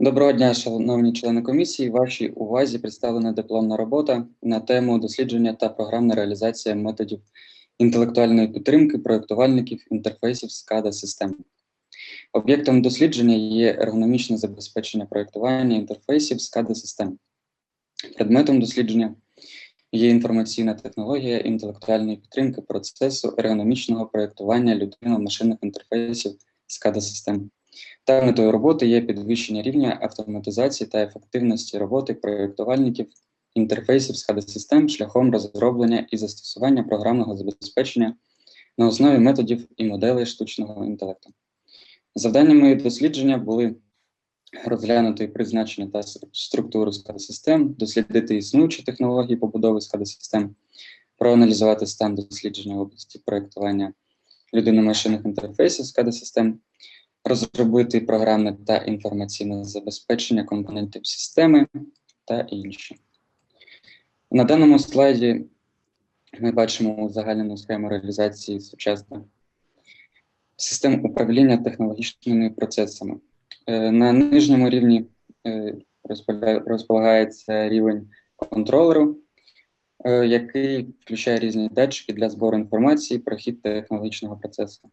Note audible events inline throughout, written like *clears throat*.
Доброго дня, шановні члени комісії. Вашій увазі представлена дипломна робота на тему дослідження та програмна реалізація методів інтелектуальної підтримки проєктувальників інтерфейсів SCADA систем. Об'єктом дослідження є ергономічне забезпечення проєктування інтерфейсів SCADA систем. Предметом дослідження є інформаційна технологія інтелектуальної підтримки процесу ергономічного проєктування людино-машинних інтерфейсів SCADA систем. Та метою роботи є підвищення рівня автоматизації та ефективності роботи проєктувальників інтерфейсів SCADA систем шляхом розроблення і застосування програмного забезпечення на основі методів і моделей штучного інтелекту. Завданнями дослідження були розглянути призначення та структуру SCADA систем, дослідити існуючі технології побудови SCADA систем, проаналізувати стан дослідження в області проєктування людино-машинних інтерфейсів SCADA систем, розробити програмне та інформаційне забезпечення компонентів системи та інші. На даному слайді ми бачимо узагальнену схему реалізації сучасних систем управління технологічними процесами. Е, На нижньому рівні е, розполагається рівень контролеру, е, який включає різні датчики для збору інформації про хід технологічного процесу.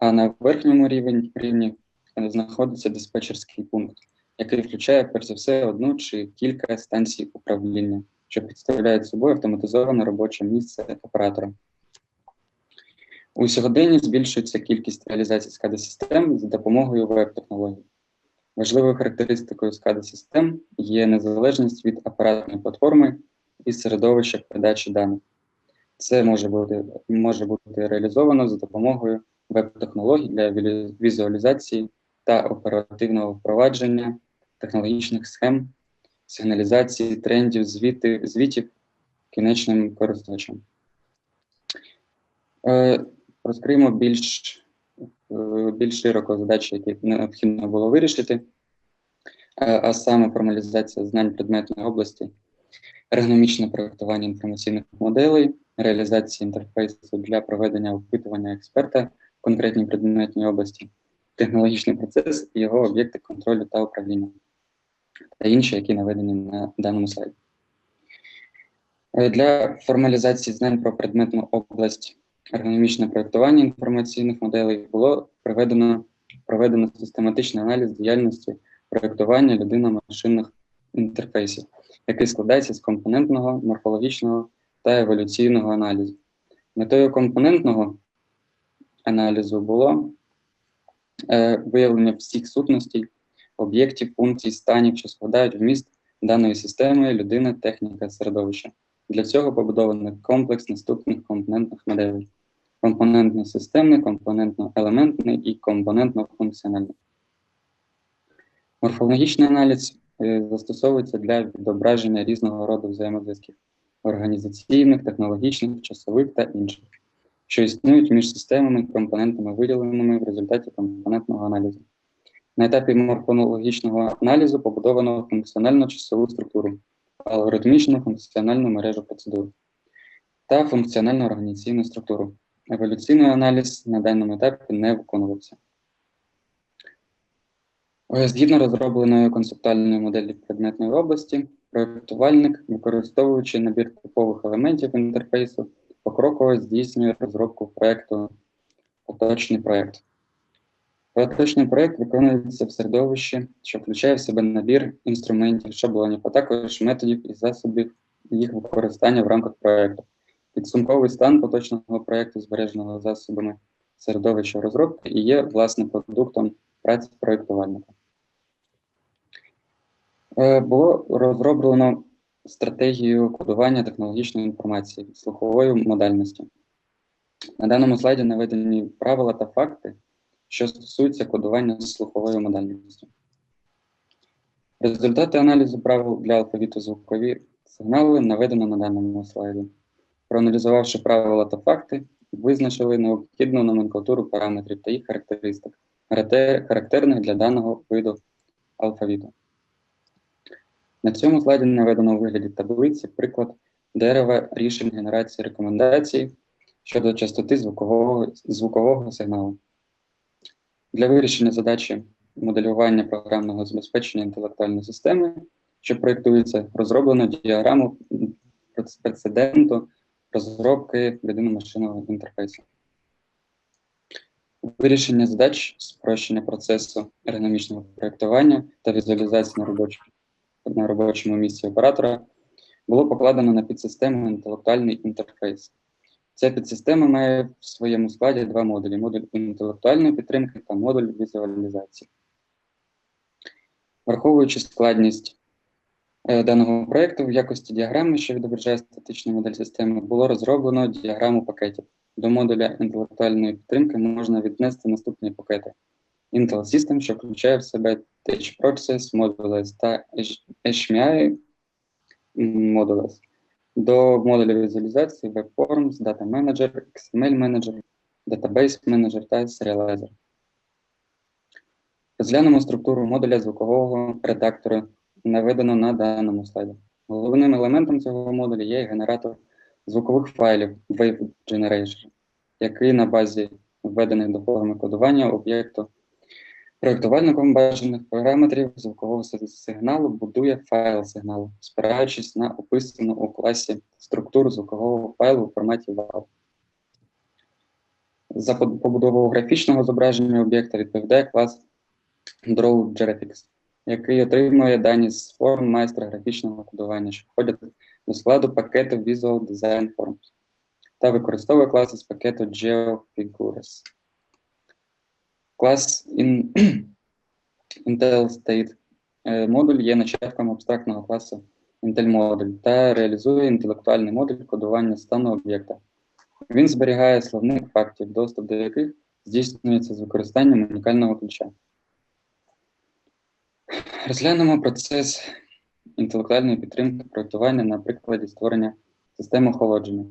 А на верхньому рівні, рівні е, знаходиться диспетчерський пункт, який включає перш за все одну чи кілька станцій управління, що представляють собою автоматизоване робоче місце оператора. У сьогоденні збільшується кількість реалізацій SCADA систем за допомогою веб-технологій. Важливою характеристикою SCADA систем є незалежність від апаратної платформи і середовища передачі даних. Це може бути, може бути реалізовано за допомогою веб-технологій для візуалізації та оперативного впровадження технологічних схем, сигналізації, трендів, звіти, звітів кінечним користувачам. Е, Розкриємо більш, е, більш широко задачі, які необхідно було вирішити, е, а саме формалізація знань предметної області, ергономічне проєктування інформаційних моделей, реалізація інтерфейсу для проведення опитування експерта конкретній предметній області, технологічний процес його об'єкти контролю та управління, та інші, які наведені на даному слайді. Е, Для формалізації знань про предметну область ергономічне проєктування інформаційних моделей було проведено, проведено систематичний аналіз діяльності проєктування людино-машинних інтерфейсів, який складається з компонентного, морфологічного та еволюційного аналізу. Метою компонентного аналізу було е, виявлення всіх сутностей, об'єктів, функцій, станів, що складають вміст даної системи людина, техніка, середовище. Для цього побудований комплекс наступних компонентних моделей: компонентно-системний, компонентно-елементний і компонентно-функціональний. Морфологічний аналіз е, застосовується для відображення різного роду взаємозв'язків організаційних, технологічних, часових та інших, що існують між системами компонентами, виділеними в результаті компонентного аналізу. На етапі морфологічного аналізу побудовано функціонально-часову структуру, алгоритмічну функціональну мережу процедур та функціональну організаційну структуру. Еволюційний аналіз на даному етапі не виконувався. Згідно розробленої концептуальної моделі предметної області, проєктувальник, використовуючи набір типових елементів інтерфейсу, покроково здійснює розробку проєкту поточний проєкт. Поточний проєкт виконується в середовищі, що включає в себе набір інструментів, шаблонів, а також методів і засобів їх використання в рамках проєкту. Підсумковий стан поточного проєкту, збереженого засобами середовища розробки, і є власне продуктом праці проєктувальника. Е, Було розроблено стратегію кодування технологічної інформації слухової модальності. На даному слайді наведені правила та факти, що стосуються кодування слуховою модальністю. Результати аналізу правил для алфавіту звукові сигнали наведено на даному слайді. Проаналізувавши правила та факти, визначили необхідну номенклатуру параметрів та їх характеристик, характерних для даного виду алфавіту. На цьому слайді наведено у вигляді таблиці приклад дерева рішень генерації рекомендацій щодо частоти звукового, звукового сигналу. Для вирішення задачі моделювання програмного забезпечення інтелектуальної системи, що проєктується, розроблено діаграму прецеденту розробки єдино-машинного інтерфейсу. Вирішення задач спрощення процесу ергономічного проєктування та візуалізації на, робоч... на робочому місці оператора було покладено на підсистему інтелектуальний інтерфейс. Ця підсистема має в своєму складі два модулі: модуль інтелектуальної підтримки та модуль візуалізації. Враховуючи складність е, даного проєкту в якості діаграми, що відображає статичну модель системи, було розроблено діаграму пакетів. До модуля інтелектуальної підтримки можна віднести наступні пакети: Intel System, що включає в себе Tech Process, Modules та HMI Modules. До модуля візуалізації Web Forms, Data Manager, XML Manager, Database Manager та Serializer. Розглянемо структуру модуля звукового редактора, наведено на даному слайді. Головним елементом цього модуля є генератор звукових файлів Wave Generation, який на базі введених до форми кодування об'єкту проєктувальником бажаних параметрів звукового сигналу будує файл сигналу, спираючись на описану у класі структуру звукового файлу у форматі WAV. За побудову графічного зображення об'єкта відповідає клас DrawGraphics, який отримує дані з форм майстра графічного кодування, що входять до складу пакету Visual Design Forms та використовує класи з пакету GeoFigures. Клас in, *clears throat* Intel State е, модуль є начатком абстрактного класу Intel модуль та реалізує інтелектуальний модуль кодування стану об'єкта. Він зберігає словник фактів, доступ до яких здійснюється з використанням унікального ключа. Розглянемо процес інтелектуальної підтримки проєктування на прикладі створення системи охолодження.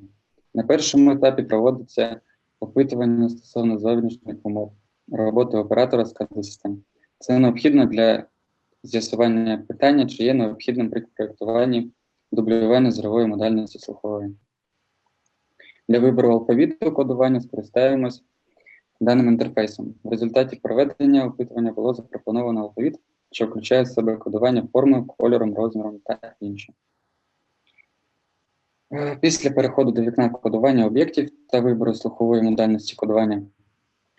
На першому етапі проводиться опитування стосовно зовнішніх умов роботи оператора складу систем. Це необхідно для з'ясування питання, чи є необхідним при проєктуванні дублювання зорової модальності слухової. Для вибору алфавіту кодування скористаємось даним інтерфейсом. В результаті проведення опитування було запропоновано алфавіт, що включає в себе кодування формою, кольором, розміром та інше. Після переходу до вікна кодування об'єктів та вибору слухової модальності кодування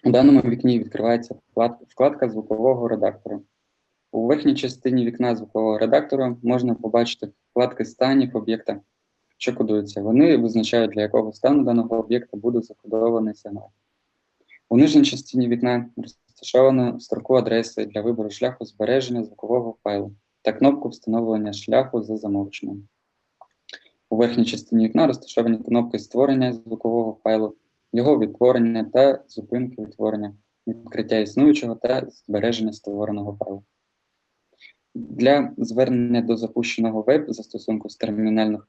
у даному вікні відкривається вкладка звукового редактора. У верхній частині вікна звукового редактора можна побачити вкладки станів об'єкта, що кодуються. Вони визначають, для якого стану даного об'єкта буде закодований сигнал. У нижній частині вікна розташовано строку адреси для вибору шляху збереження звукового файлу та кнопку встановлення шляху за замовченням. У верхній частині вікна розташовані кнопки створення звукового файлу його відтворення та зупинки відтворення, відкриття існуючого та збереження створеного файлу. Для звернення до запущеного веб-застосунку з термінальних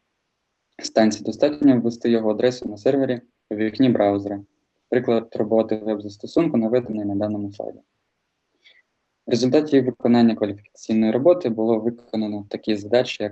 станцій достатньо ввести його адресу на сервері у вікні браузера. Приклад роботи веб-застосунку наведений на даному слайді. В результаті виконання кваліфікаційної роботи було виконано такі задачі, як